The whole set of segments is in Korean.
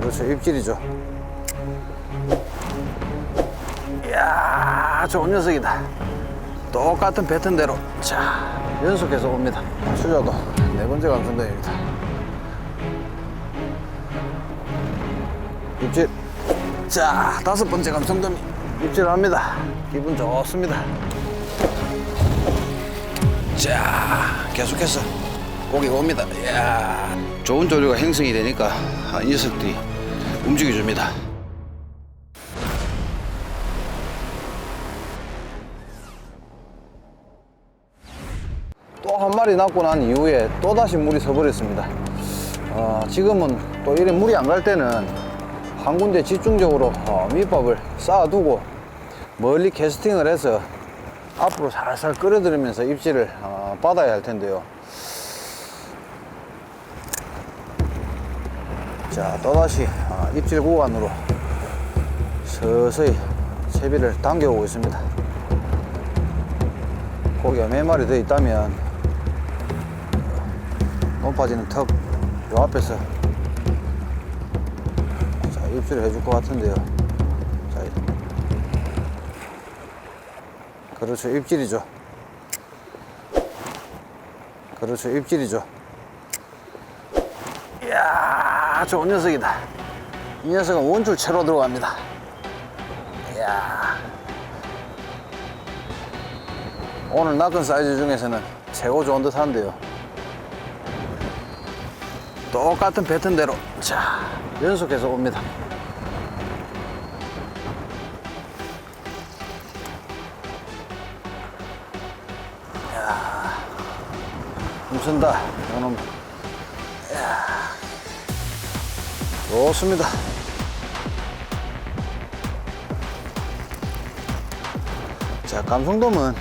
그렇죠. 입질이죠. 이야 좋은 녀석이다. 똑같은 패턴대로. 자 연속해서 옵니다. 수저도 네 번째 감성도입니다. 입질. 자 다섯 번째 감성돔이 입질합니다. 기분 좋습니다. 자 계속해서 고기가 옵니다. 이야. 좋은 조류가 형성이 되니까 아, 이 녀석들이 움직여줍니다. 또 한 마리 낳고 난 이후에 또다시 물이 서버렸습니다. 어, 지금은 또 이래 물이 안 갈 때는 한 군데 집중적으로 어, 밑밥을 쌓아두고 멀리 캐스팅을 해서 앞으로 살살 끌어들이면서 입질을 어, 받아야 할 텐데요. 자, 또다시 어, 입질 구간으로 서서히 채비를 당겨오고 있습니다. 고기가 몇 마리 더 있다면 높아지는 턱 요 앞에서 자, 입질을 해줄 것 같은데요. 자, 그렇죠. 입질이죠. 그렇죠. 입질이죠. 이야, 좋은 녀석이다. 이 녀석은 원줄 채로 들어갑니다. 이야. 오늘 낚은 사이즈 중에서는 최고 좋은 듯 한데요. 똑같은 패턴대로 자 연속해서 옵니다 야 힘쓴다 이놈 야 좋습니다. 자 감성돔은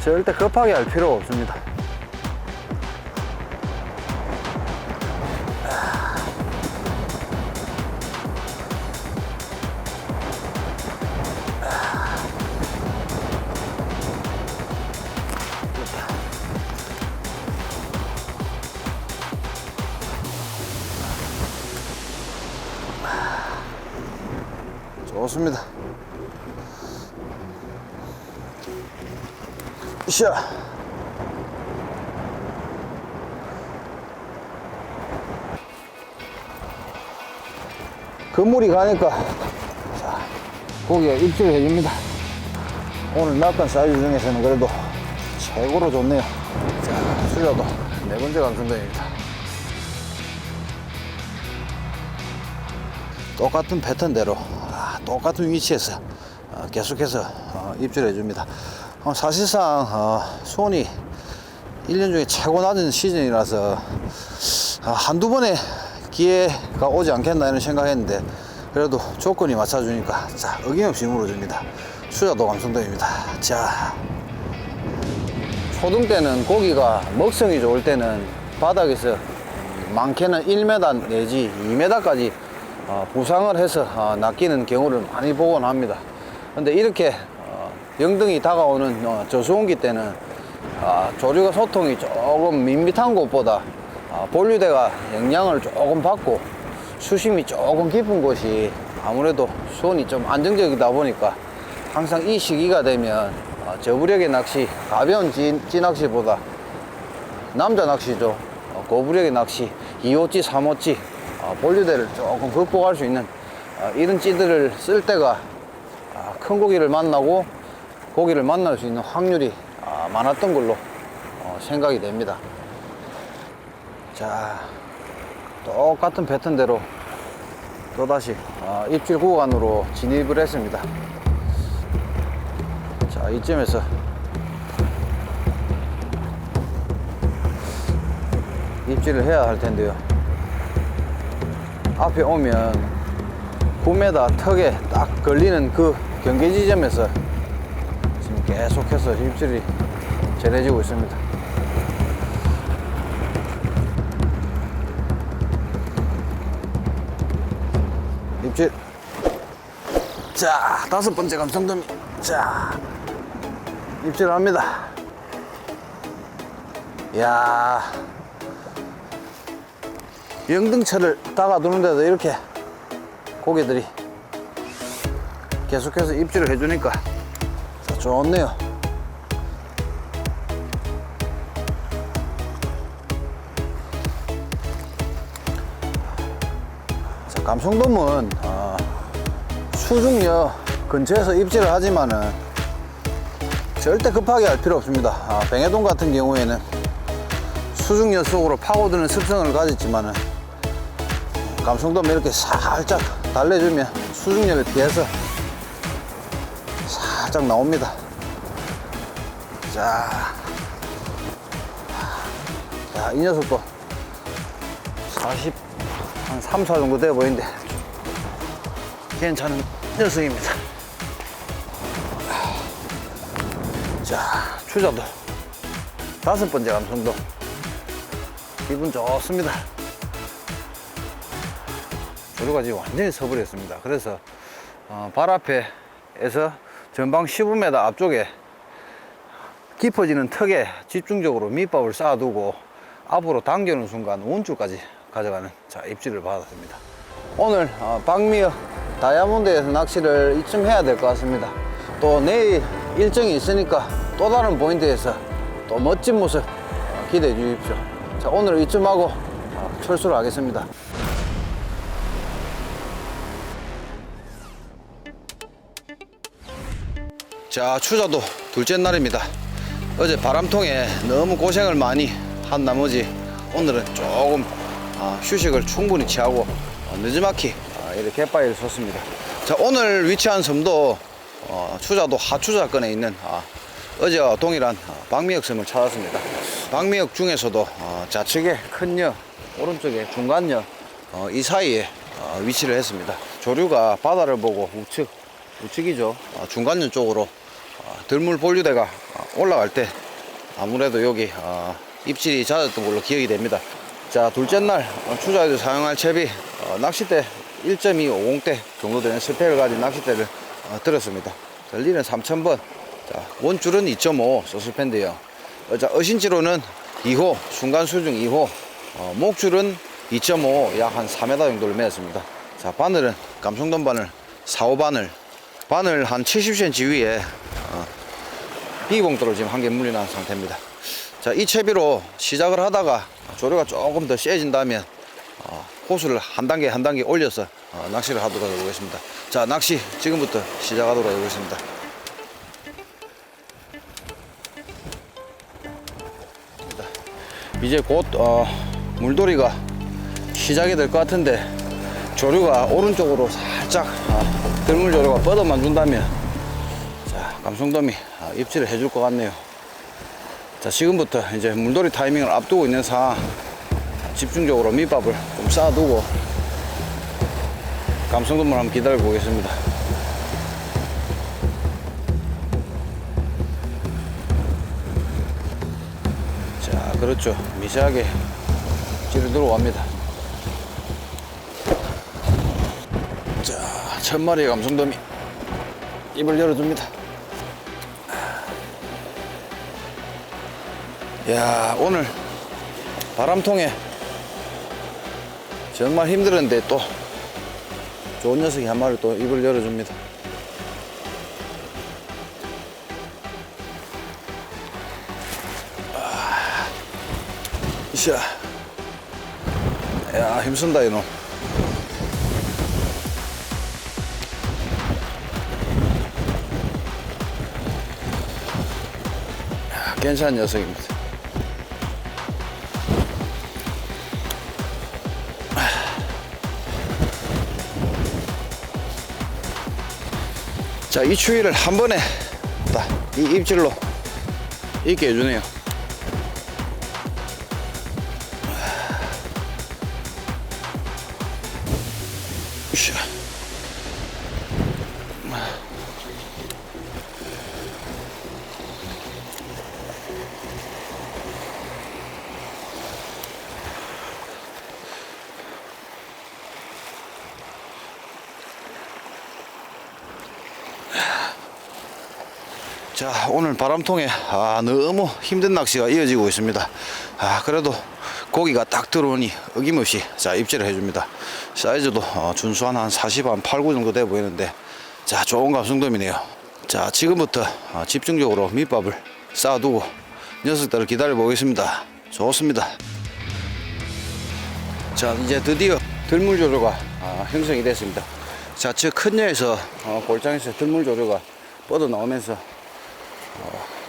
절대 급하게 할 필요가 없습니다 좋습니다. 으쌰. 그물이 가니까 자, 고기가 입질을 해줍니다. 오늘 낚은 사이즈 중에서는 그래도 최고로 좋네요. 자, 수저도 네 번째 감성돔입니다. 똑같은 패턴대로 아, 똑같은 위치에서 어, 계속해서 어, 입질해 줍니다. 어, 사실상 어, 수온이 1년 중에 최고 낮은 시즌이라서 어, 한두 번의 기회가 오지 않겠나 이런 생각했는데 그래도 조건이 맞춰주니까 자 어김없이 물어줍니다. 수자도 감성도입니다. 자 초등 때는 고기가 먹성이 좋을 때는 바닥에서 많게는 1m 내지 2m까지 어, 부상을 해서 어, 낚이는 경우를 많이 보곤 합니다. 근데 이렇게 어, 영등이 다가오는 어, 저수온기 때는 아, 조류가 소통이 조금 밋밋한 곳보다 아, 본류대가 영향을 조금 받고 수심이 조금 깊은 곳이 아무래도 수온이 좀 안정적이다 보니까 항상 이 시기가 되면 어, 저부력의 낚시, 가벼운 찌, 찌낚시보다 남자 낚시죠. 어, 고부력의 낚시, 2호찌, 3호찌, 어, 본류대를 조금 극복할 수 있는 어, 이런 찌들을 쓸 때가 아, 큰 고기를 만나고 고기를 만날 수 있는 확률이 아, 많았던 걸로 어, 생각이 됩니다. 자, 똑같은 패턴대로 또다시 어, 입질 구간으로 진입을 했습니다. 자, 이쯤에서 입질을 해야 할 텐데요. 앞에 오면 9m 턱에 딱 걸리는 그 경계 지점에서 지금 계속해서 입질이 전해지고 있습니다. 입질. 자, 다섯 번째 감성돔이. 자, 입질합니다. 이야, 영등철을 다가두는데도 이렇게 고개들이 계속해서 입질을 해주니까 좋네요. 자, 감성돔은 어, 수중역 근처에서 입질을 하지만은 절대 급하게 할 필요 없습니다. 아, 뱅해돔 같은 경우에는 수중역 속으로 파고드는 습성을 가졌지만은 감성돔 이렇게 살짝 달래주면 수중역을 피해서 살짝 나옵니다. 자, 자, 이 녀석도 40, 한 3, 4 정도 돼 보이는데 괜찮은 녀석입니다. 자, 추자도 다섯 번째 감성도 기분 좋습니다. 조류가 지금 완전히 서버렸습니다. 그래서 어, 발 앞에에서 전방 15m 앞쪽에 깊어지는 턱에 집중적으로 밑밥을 쌓아두고 앞으로 당겨는 순간 원줄까지 가져가는 자 입질을 받았습니다. 오늘 어, 박미역 다이아몬드에서 낚시를 이쯤 해야 될 것 같습니다. 또 내일 일정이 있으니까 또 다른 포인트에서 또 멋진 모습 어, 기대해 주십시오. 자 오늘 이쯤 하고 어, 철수를 하겠습니다. 자 추자도 둘째 날입니다. 어제 바람통에 너무 고생을 많이 한 나머지 오늘은 조금 아, 휴식을 충분히 취하고 어, 늦지막히 아, 이렇게 갯바위를 섰습니다. 자 오늘 위치한 섬도 어, 추자도 하추자권에 있는 아, 어제와 동일한 아, 박미역 섬을 찾았습니다. 박미역 중에서도 어, 좌측에 큰역 오른쪽에 중간역 어, 이 사이에 어, 위치를 했습니다. 조류가 바다를 보고 우측 우측이죠. 어, 중간역 쪽으로 어, 들물 본류대가 어, 올라갈 때 아무래도 여기 어, 입질이 잦았던 걸로 기억이 됩니다. 자 둘째 날 어, 추자에도 사용할 채비 어, 낚싯대 1.250대 정도 되는 스펙을 가진 낚싯대를 어, 들었습니다. 전리는 3000번, 자 원줄은 2.5 서스펜드요. 어, 자 어신지로는 2호 순간 수중 2호, 어, 목줄은 2.5 약 한 4m 정도를 매었습니다. 자 바늘은 감성돔 바늘 4, 5바늘 바늘 한 70cm 위에 어, 비봉도를 지금 한 개 물려놓은 상태입니다. 자, 이 채비로 시작을 하다가 조류가 조금 더 세진다면 어, 호수를 한 단계 한 단계 올려서 어, 낚시를 하도록 하겠습니다. 자, 낚시 지금부터 시작하도록 하겠습니다. 이제 곧 어, 물돌이가 시작이 될 것 같은데 조류가 오른쪽으로 살짝 어, 들물 조류가 뻗어만 준다면 자 감성돔이 아, 입질을 해줄 것 같네요. 자 지금부터 이제 물돌이 타이밍을 앞두고 있는 상황. 집중적으로 밑밥을 좀 쌓아두고 감성돔을 한번 기다려 보겠습니다. 자 그렇죠. 미세하게 찌르 들어갑니다. 자, 첫 마리의 감성돔이 입을 열어줍니다. 야, 오늘 바람통에 정말 힘들었는데 또 좋은 녀석이 한 마리 또 입을 열어줍니다. 아, 이샤. 야, 힘쓴다, 이놈. 괜찮은 녀석입니다. 자, 이 추위를 한 번에 딱 이 입질로 있게 해주네요. 자 오늘 바람통에 아, 너무 힘든 낚시가 이어지고 있습니다 아 그래도 고기가 딱 들어오니 어김없이 자 입질을 해줍니다. 사이즈도 어, 준수한 한 40, 한 8, 9 정도 돼 보이는데 자 좋은 감성돔이네요. 자 지금부터 어, 집중적으로 밑밥을 쌓아두고 녀석들을 기다려 보겠습니다. 좋습니다. 자 이제 드디어 들물조류가 아, 형성이 됐습니다. 자저 큰 녀에서 어, 골장에서 들물조류가 뻗어 나오면서 어,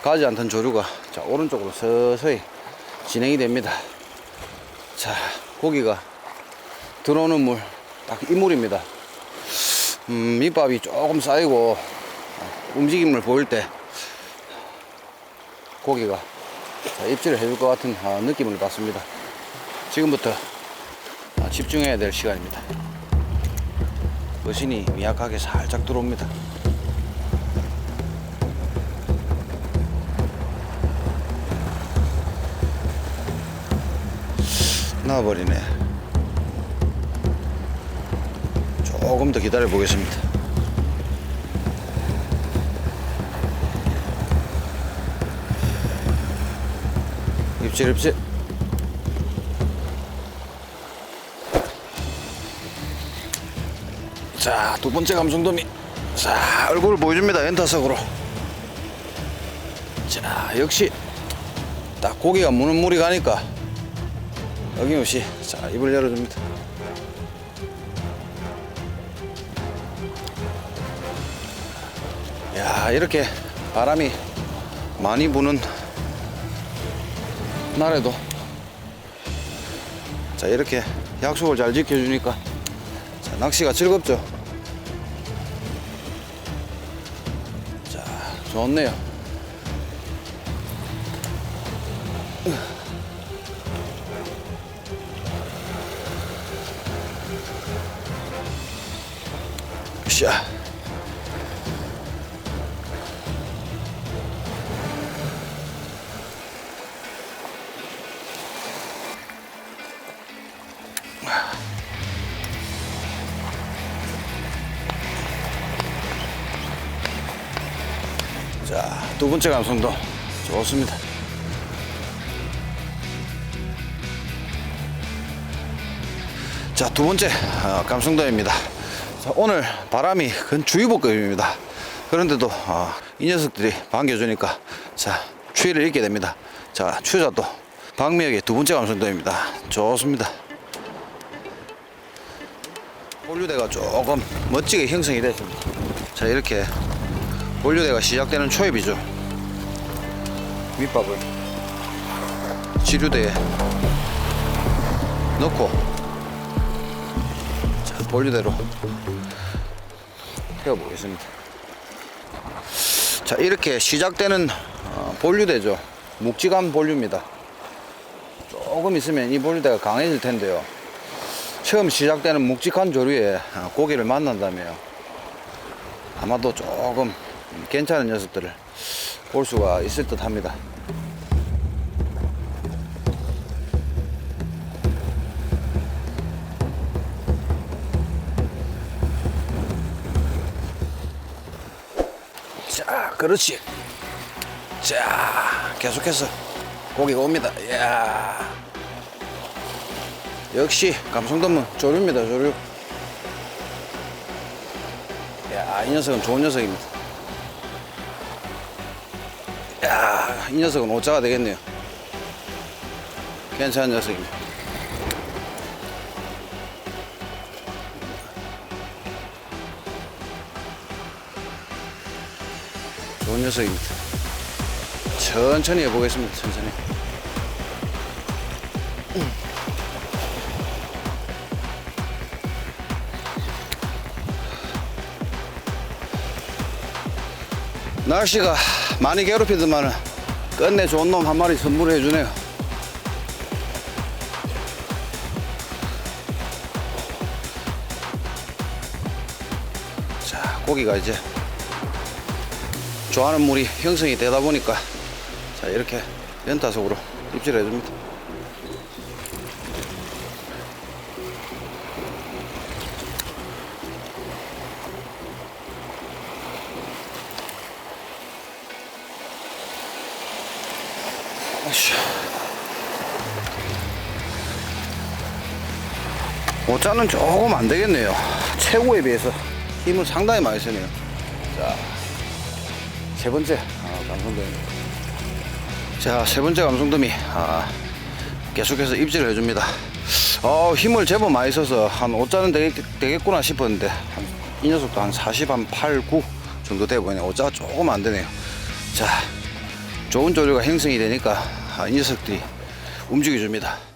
가지 않던 조류가 자 오른쪽으로 서서히 진행이 됩니다. 자 고기가 들어오는 물 딱 이 물입니다. 음, 밑밥이 조금 쌓이고 어, 움직임을 보일 때 고기가 자, 입질을 해줄 것 같은 어, 느낌을 받습니다. 지금부터 아, 집중해야 될 시간입니다. 거신이 미약하게 살짝 들어옵니다. 나와버리네. 조금 더 기다려 보겠습니다. 입질 입질. 자, 두 번째 감성돔이. 자, 얼굴을 보여줍니다. 엔타석으로. 자, 역시 딱 고기가 무는 물이 가니까 어김없이 자, 입을 열어줍니다. 야, 이렇게 바람이 많이 부는 날에도 자, 이렇게 약속을 잘 지켜주니까 자, 낚시가 즐겁죠. 자, 좋네요. 두 번째 감성도 좋습니다. 자, 두 번째 어, 감성도입니다. 자, 오늘 바람이 근주의보급입니다. 그런데도 어, 이 녀석들이 반겨주니까 자, 추위를 잊게 됩니다. 자, 추자도 박미역의 두 번째 감성도입니다. 좋습니다. 본류대가 조금 멋지게 형성이 됐습니다. 자, 이렇게 본류대가 시작되는 초입이죠. 밑밥을 지류대에 넣고 자, 본류대로 태워보겠습니다. 자, 이렇게 시작되는 어, 본류대죠. 묵직한 본류입니다. 조금 있으면 이 본류대가 강해질 텐데요. 처음 시작되는 묵직한 조류에 어, 고기를 만난다면 아마도 조금 괜찮은 녀석들을 볼 수가 있을 듯 합니다. 자, 그렇지. 자, 계속해서 고기가 옵니다. 이야. 역시 감성돔은 조류입니다, 조류. 야, 이 녀석은 좋은 녀석입니다. 이 녀석은 오자가 되겠네요. 괜찮은 녀석입니다. 좋은 녀석입니다. 천천히 해보겠습니다, 천천히. 날씨가 많이 괴롭히더만은 끝내 좋은 놈 한 마리 선물해 주네요. 자, 고기가 이제 좋아하는 물이 형성이 되다 보니까 자, 이렇게 연타석으로 입질해 줍니다. 오자는 조금 안 되겠네요. 최고에 비해서 힘을 상당히 많이 쓰네요. 자, 세 번째 아, 감성돔입니다. 자, 세 번째 감성돔이 아, 계속해서 입질을 해줍니다. 어, 힘을 제법 많이 써서 한 5자는 되겠, 되겠구나 싶었는데 한, 이 녀석도 한 40, 한 8, 9 정도 돼 보이네요. 5자가 조금 안 되네요. 자, 좋은 조류가 형성이 되니까 아, 이 녀석들이 움직여줍니다.